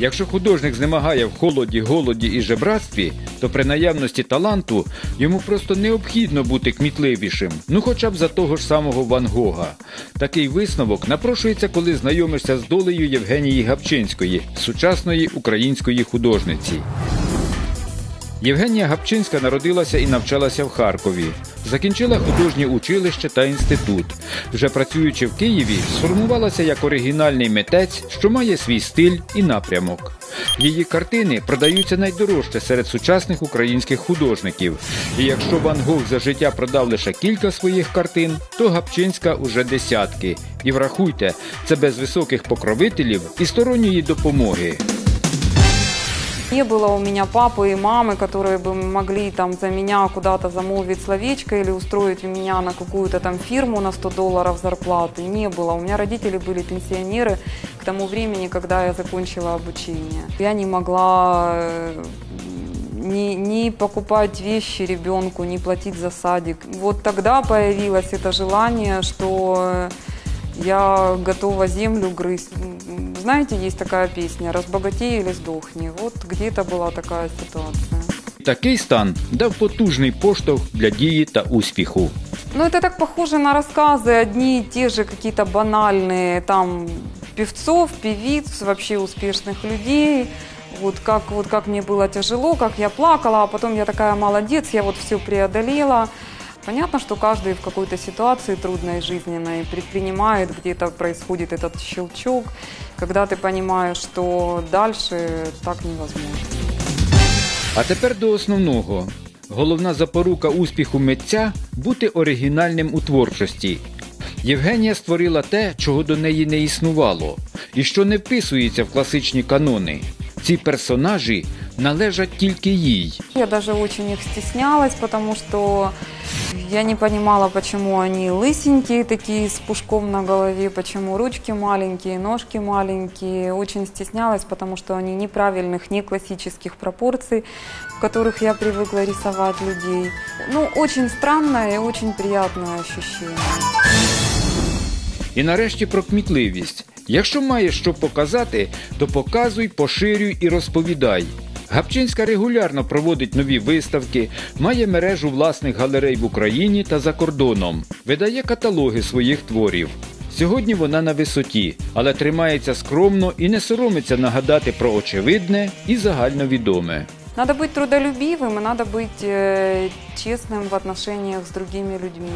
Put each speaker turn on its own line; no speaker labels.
Якщо художник знемагає в холоді, голоді і жебратстві, то при наявності таланту йому просто необхідно бути кмітливішим, ну хоча б за того ж самого Ван Гога. Такий висновок напрошується, коли знайомишся з долею Євгенії Гапчинської, сучасної української художниці. Євгенія Гапчинська народилася і навчалася в Харкові. Закінчила художнє училище та інститут. Вже працюючи в Києві, сформувалася як оригінальний митець, що має свій стиль і напрямок. Її картини продаються найдорожче серед сучасних українських художників. І якщо Ван Гог за життя продав лише кілька своїх картин, то Гапчинська уже десятки. І врахуйте, це без високих покровителів і сторонньої допомоги.
Не было у меня папы и мамы, которые бы могли там за меня куда-то замолвить словечко или устроить меня на какую-то там фирму на 100 долларов зарплаты. Не было. У меня родители были пенсионеры к тому времени, когда я закончила обучение. Я не могла э, ни, ни покупать вещи ребенку, ни платить за садик. Вот тогда появилось это желание, что я готова землю грызть. М, Знаете, есть такая песня «Разбогатей или сдохни». Вот где-то была такая ситуация.
Такий стан дав потужний поштовх для дії та успіху.
Ну, это так похоже на рассказы, одни и те же какие-то банальные, там, певцов, певиц, вообще успешных людей. Вот как, вот как мне было тяжело, как я плакала, а потом я такая молодец, я вот все преодолела. Понятно, что каждый в какой-то ситуации трудной жизненной предпринимает, где-то происходит этот щелчок, когда ты понимаешь, что дальше так невозможно.
А тепер до основного. Головна запорука успіху митця бути оригінальним у творчості. Євгенія створила те, чого до неї не існувало, і що не вписується в класичні канони. Ці персонажі належать тільки їй.
Я даже очень их стеснялась, потому что я не понимала, почему они лысенькие такие с пушком на голове, почему ручки маленькие, ножки маленькие. Очень стеснялась, потому что они неправильных, не классических пропорций, в которых я привыкла рисовать людей. Ну, очень странное и очень приятное ощущение.
І нарешті про кмітливість. Якщо маєш що показати, то показуй, поширюй і розповідай. Гапчинська регулярно проводить нові виставки, має мережу власних галерей в Україні та за кордоном, видає каталоги своїх творів. Сьогодні вона на висоті, але тримається скромно і не соромиться нагадати про очевидне і загальновідоме.
Надо быть трудолюбивым и надо быть э, честным в отношениях с другими людьми.